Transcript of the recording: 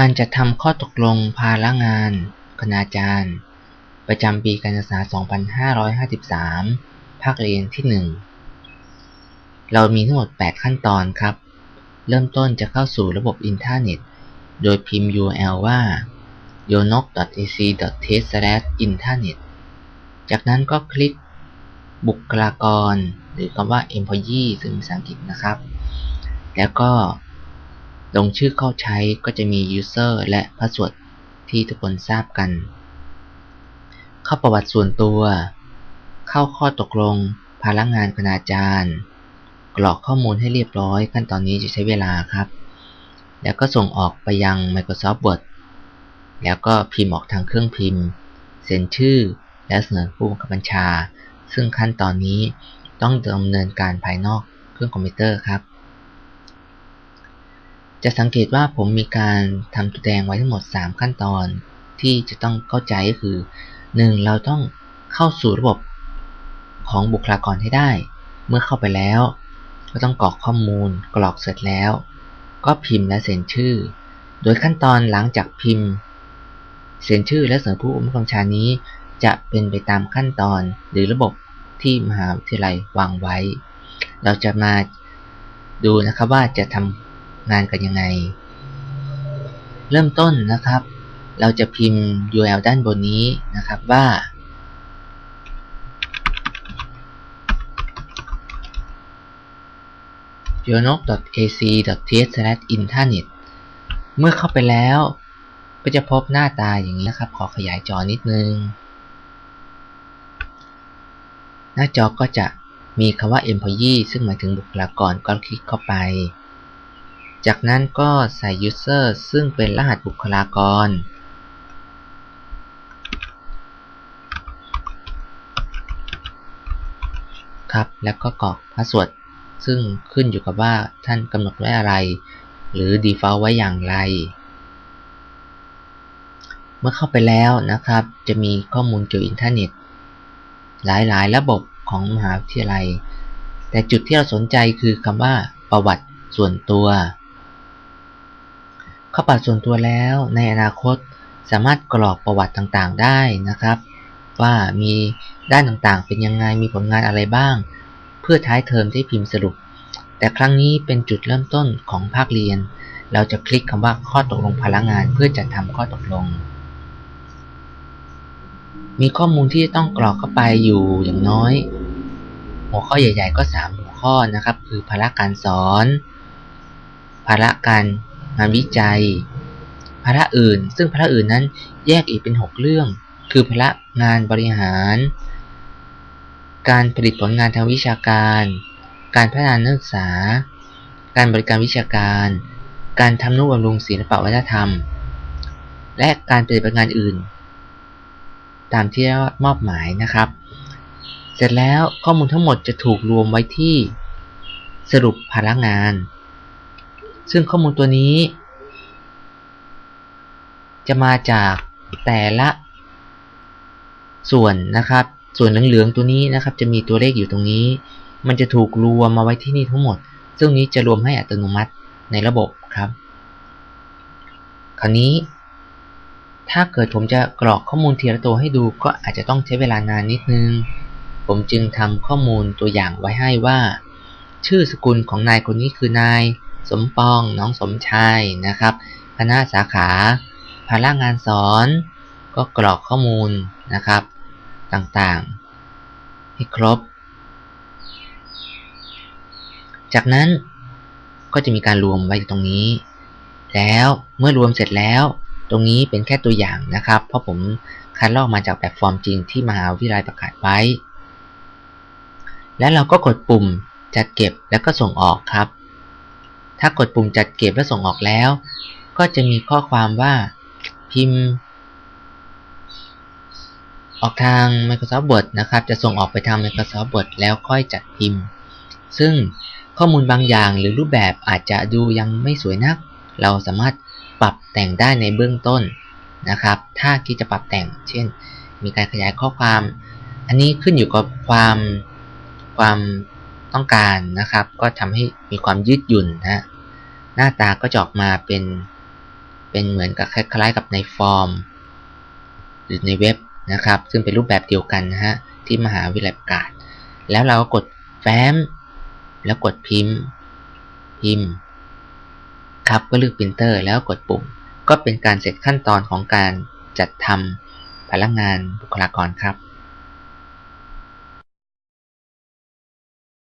การจัดทำข้อตกลงภาระงาน คณาจารย์ ประจำปีการศึกษา 2553 ภาคเรียนที่ 1 เรามีทั้งหมด 8 ขั้นตอนครับ เริ่มต้นจะเข้าสู่ระบบอินเทอร์เน็ต โดยพิมพ์ URL ว่า yonok.ac.th/internet จากนั้นก็คลิกบุคลากร หรือคำว่า employee ซึ่งภาษาอังกฤษนะครับ แล้วก็ ลงชื่อเข้าใช้ก็จะมี user และ password ที่ทุกคนทราบกัน เข้าประวัติส่วนตัว เข้าข้อตกลงภาระงานคณาจารย์ กรอกข้อมูลให้เรียบร้อย ขั้นตอนนี้จะใช้เวลาครับ แล้วก็ส่งออกไปยัง Microsoft Word แล้วก็พิมพ์ออกทางเครื่องพิมพ์ เซ็นชื่อ และเสนอผู้บังคับบัญชา ซึ่งขั้นตอนนี้ต้องดำเนินการภายนอกเครื่องคอมพิวเตอร์ครับ จะสังเกตว่าผมมีการทำตัวแดงไว้ทั้งหมด 3 ขั้นตอนที่จะต้องเข้าใจก็คือ 1. เราต้องเข้าสู่ระบบของบุคลากรให้ได้ เมื่อเข้าไปแล้ว ก็ต้องกรอกข้อมูล กรอกเสร็จแล้ว ก็พิมพ์และเซ็นชื่อ โดยขั้นตอนหลังจากพิมพ์เซ็นชื่อและเสนอผู้อุปกรชานี้ จะเป็นไปตามขั้นตอนหรือระบบที่มหาวิทยาลัย วางไว้ เราจะมาดูนะครับว่าจะทำ งานกันยังไง เริ่มต้นนะครับ เราจะพิมพ์ URL ด้านบนนี้นะครับว่า y o n o k a c t h i n t e r n e t เมื่อเข้าไปแล้ว ก็จะพบหน้าตาอย่างนี้นะครับ ขอขยายจอนิดนึง หน้าจอก็จะมีคำว่า employee ซึ่งหมายถึงบุคลากรก็คลิกเข้าไป จากนั้นก็ใส่ user ซึ่งเป็นรหัสบุคลากร ครับ แล้วก็กรอกพาสเวิร์ดซึ่งขึ้นอยู่กับว่าท่านกำหนดไว้อะไร หรือ default ไว้อย่างไร เมื่อเข้าไปแล้วนะครับ จะมีข้อมูลเกี่ยวกับอินเทอร์เน็ต หลายๆ ระบบของมหาวิทยาลัย แต่จุดที่เราสนใจคือคำว่าประวัติส่วนตัว ข้าปัดส่วนตัวแล้วในอนาคตสามารถกรอกประวัติต่างๆได้นะครับ ว่ามีด้านต่างๆ เป็นยังไงมีผลงานอะไรบ้าง เพื่อท้ายเทอมที่พิมพ์สรุป แต่ครั้งนี้เป็นจุดเริ่มต้นของภาคเรียน เราจะคลิกคำว่าข้อตกลงพลังงานเพื่อจัดทำข้อตกลง มีข้อมูลที่ต้องกรอกเข้าไปอยู่อย่างน้อย หัวข้อใหญ่ ๆ ก็ 3 หัวข้อนะครับ คือภาระการสอนภาระการ งานวิจัย ภาระอื่น ซึ่งภาระอื่นนั้นแยกอีกเป็น 6 เรื่อง คือภาระงานบริหาร การผลิตผลงานทางวิชาการ การพัฒนานักศึกษา การบริการวิชาการ การทำนุบำรุงศิลปวัฒนธรรม และการปฏิบัติงานอื่น ตามที่มอบหมายนะครับ เสร็จแล้วข้อมูลทั้งหมดจะถูกรวมไว้ที่สรุปภาระงาน ซึ่งข้อมูลตัวนี้ จะมาจากแต่ละส่วนนะครับ ส่วนเหลืองๆตัวนี้นะครับ จะมีตัวเลขอยู่ตรงนี้ มันจะถูกรวมมาไว้ที่นี่ทั้งหมด ซึ่งนี้จะรวมให้อัตโนมัติในระบบครับ คราวนี้ ถ้าเกิดผมจะกรอกข้อมูลทีละตัวให้ดูก็อาจจะต้องใช้เวลานานนิดนึง ผมจึงทำข้อมูลตัวอย่างไว้ให้ว่า ชื่อสกุลของนายคนนี้คือนาย สมปองน้องสมชายนะครับ คณะสาขาภาระงานสอนก็กรอกข้อมูลนะครับ ต่างๆ ให้ครบ จากนั้นก็จะมีการรวมไว้ตรงนี้ แล้วเมื่อรวมเสร็จแล้ว ตรงนี้เป็นแค่ตัวอย่างนะครับ เพราะผมคัดลอกมาจากแบบฟอร์มจริงที่มหาวิทยาลัยประกาศไว้ แล้วเราก็กดปุ่มจัดเก็บแล้วก็ส่งออกครับ ถ้ากดปุ่มจัดเก็บและส่งออกแล้ว ก็จะมีข้อความว่าพิมพ์ ออกทาง Microsoft Word นะครับ จะส่งออกไปทาง Microsoft Word แล้วค่อยจัดพิมพ์ ซึ่งข้อมูลบางอย่างหรือรูปแบบอาจจะดูยังไม่สวยนัก เราสามารถปรับแต่งได้ในเบื้องต้นนะครับ ถ้าคิดจะปรับแต่ง เช่น มีการขยายข้อความ อันนี้ขึ้นอยู่กับความความ ต้องการนะครับ ก็ทำให้มีความยืดหยุ่นนะหน้าตาก็จะออกมาเป็น เป็นเหมือนกับคล้ายๆ กับในฟอร์ม หรือในเว็บนะครับ ซึ่งเป็นรูปแบบเดียวกันนะฮะที่มหาวิทยาลัยประกาศ แล้วเราก็กดแฟ้ม แล้วกดพิมพ์ พิมพ์ ครับก็เลือกปรินเตอร์ แล้วกดปุ่ม ก็เป็นการเสร็จขั้นตอนของการจัดทำพนักงานบุคลากรครับ